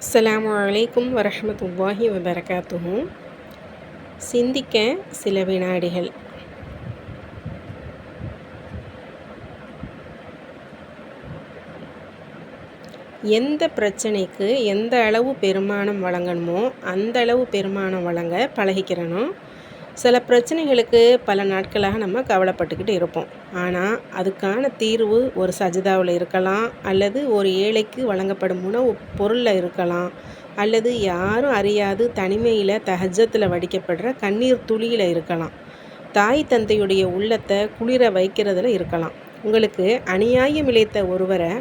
அஸ்லாம் வலைக்கும் வரஹ்மத்துல்லாஹி வபரகாத்துஹு. சிந்திக்க சில வினாடிகள். எந்த பிரச்சனைக்கு எந்த அளவு பெருமானம் வழங்கணுமோ அந்த அளவு பெருமானம் வழங்க பழகிக்கிறனும் சில பிரச்சனைகளுக்கு பல நாட்களாக நம்ம கவலைப்பட்டுக்கிட்டு இருப்போம். ஆனால் அதுக்கான தீர்வு ஒரு சஜிதாவில் இருக்கலாம் அல்லது ஒரு ஏழைக்கு வழங்கப்படும் உணவு பொருளில் இருக்கலாம் அல்லது யாரும் அறியாது தனிமையில் தஹஜத்தில் வடிக்கப்படுற கண்ணீர் துளியில் இருக்கலாம். தாய் தந்தையுடைய உள்ளத்தை குளிர வைக்கிறதுல இருக்கலாம். உங்களுக்கு அநியாயம் இழைத்த ஒருவரை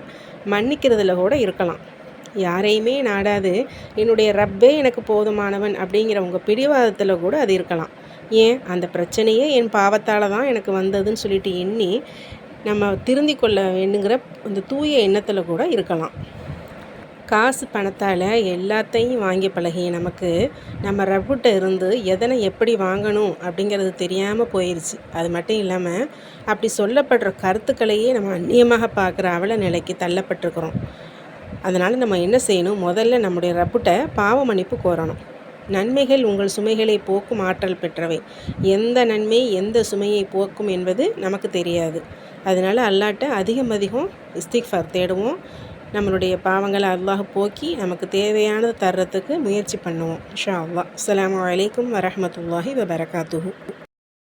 மன்னிக்கிறதுல கூட இருக்கலாம். யாரையுமே நாடாது என்னுடைய ரப்பே எனக்கு போதுமானவன் அப்படிங்கிற உங்கள் பிடிவாதத்தில் கூட அது இருக்கலாம். ஏன் அந்த பிரச்சனையே என் பாவத்தால் தான் எனக்கு வந்ததுன்னு சொல்லிட்டு எண்ணி நம்ம திருந்தி கொள்ள வேணுங்கிற அந்த தூய எண்ணத்தில் கூட இருக்கலாம். காசு பணத்தால் எல்லாத்தையும் வாங்கி பழகிய நமக்கு நம்ம ரப்புட்ட இருந்து எதனை எப்படி வாங்கணும் அப்படிங்கிறது தெரியாமல் போயிடுச்சு அது மட்டும் இல்லாமல் அப்படி சொல்லப்படுற கருத்துக்களையே நம்ம அந்நியமாக பார்க்குற அவல நிலைக்கு தள்ளப்பட்டிருக்கிறோம். அதனால் நம்ம என்ன செய்யணும்? முதல்ல நம்முடைய ரப்புட்டை பாவ மன்னிப்பு கோரணும். நன்மைகள் உங்கள் சுமைகளை போக்கும் ஆற்றல் பெற்றவை. எந்த நன்மை எந்த சுமையை போக்கும் என்பது நமக்கு தெரியாது. அதனால் அல்லாட்ட அதிகம் அதிகம் இஸ்திக்ஃபார் தேடுவோம். நம்மளுடைய பாவங்களை அல்லாஹ் போக்கி நமக்கு தேவையானது தர்றதுக்கு முயற்சி பண்ணுவோம். ஷா அல்லா அஸ்ஸலாமு வலைக்கம் வரமத்துல்லாஹி வபரகாத்துஹு.